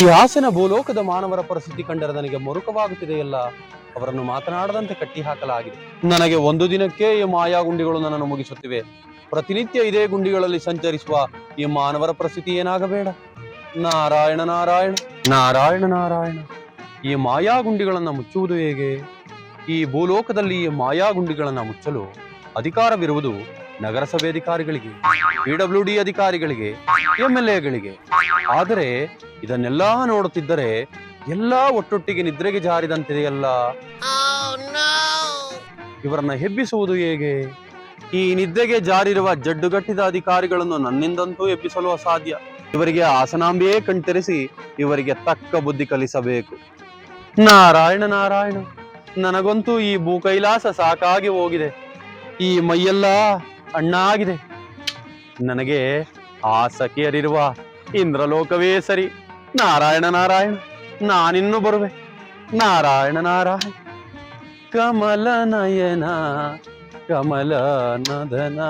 ಈ ಹಾಸನ ಭೂಲೋಕದ ಮಾನವರ ಪರಿಸ್ಥಿತಿ ಕಂಡರೆ ನನಗೆ ಮರುಕವಾಗುತ್ತಿದೆಯಲ್ಲ? ಅವರನ್ನು ಮಾತನಾಡದಂತೆ ಕಟ್ಟಿ ಹಾಕಲಾಗಿದೆ ನನಗೆ ಒಂದು ದಿನಕ್ಕೆ ಈ ಮಾಯಾ ಗುಂಡಿಗಳು ನನ್ನನ್ನು ಮುಗಿಸುತ್ತಿವೆ. ಪ್ರತಿನಿತ್ಯ ಇದೇ ಗುಂಡಿಗಳಲ್ಲಿ ಸಂಚರಿಸುವ ಈ ಮಾನವರ ಪರಿಸ್ಥಿತಿ ಏನಾಗಬೇಡ? ನಾರಾಯಣ ನಾರಾಯಣ ನಾರಾಯಣ ನಾರಾಯಣ. ಈ ಮಾಯಾ ಗುಂಡಿಗಳನ್ನು ಮುಚ್ಚುವುದು ಹೇಗೆ? ಈ ಭೂಲೋಕದಲ್ಲಿ ಈ ಮಾಯಾ ಗುಂಡಿಗಳನ್ನು ಮುಚ್ಚಲು ಅಧಿಕಾರವಿರುವುದು ನಗರಸಭೆ ಅಧಿಕಾರಿಗಳಿಗೆ ಪಿಡಬ್ಲ್ಯೂ ಡಿ ಅಧಿಕಾರಿಗಳಿಗೆ, ಎಂ ಎಲ್ ಎಗಳಿಗೆ. ಆದರೆ ಇದನ್ನೆಲ್ಲ ನೋಡುತ್ತಿದ್ದರೆ ಎಲ್ಲ ಒಟ್ಟೊಟ್ಟಿಗೆ ನಿದ್ರೆಗೆ ಜಾರಿದಂತಿದೆಯಲ್ಲ? ಇವರನ್ನ ಹೆಬ್ಬಿಸುವುದು ಹೇಗೆ? ಈ ನಿದ್ರೆಗೆ ಜಾರಿರುವ ಜಡ್ಡುಗಟ್ಟಿದ ಅಧಿಕಾರಿಗಳನ್ನು ನನ್ನಿಂದಂತೂ ಎಬ್ಬಿಸಲು ಅಸಾಧ್ಯ. ಇವರಿಗೆ ಆಸನಾಂಬಿಯೇ ಕಣ್ತರಿಸಿ ಇವರಿಗೆ ತಕ್ಕ ಬುದ್ಧಿ ಕಲಿಸಬೇಕು. ನಾರಾಯಣ ನಾರಾಯಣ ನನಗಂತೂ ಈ ಭೂಕೈಲಾಸ ಸಾಕಾಗಿ ಹೋಗಿದೆ. ಈ ಮೈಯೆಲ್ಲ ಅಣ್ಣಾಗಿದೆ. ನನಗೆ ಆ ಸಖಿಯರಿರುವ ಇಂದ್ರಲೋಕವೇ ಸರಿ. ನಾರಾಯಣ ನಾರಾಯಣ ನಾನಿನ್ನು ಬರುವೆ ನಾರಾಯಣ ನಾರಾಯಣ ಕಮಲ ನಯನ ಕಮಲ ನದನ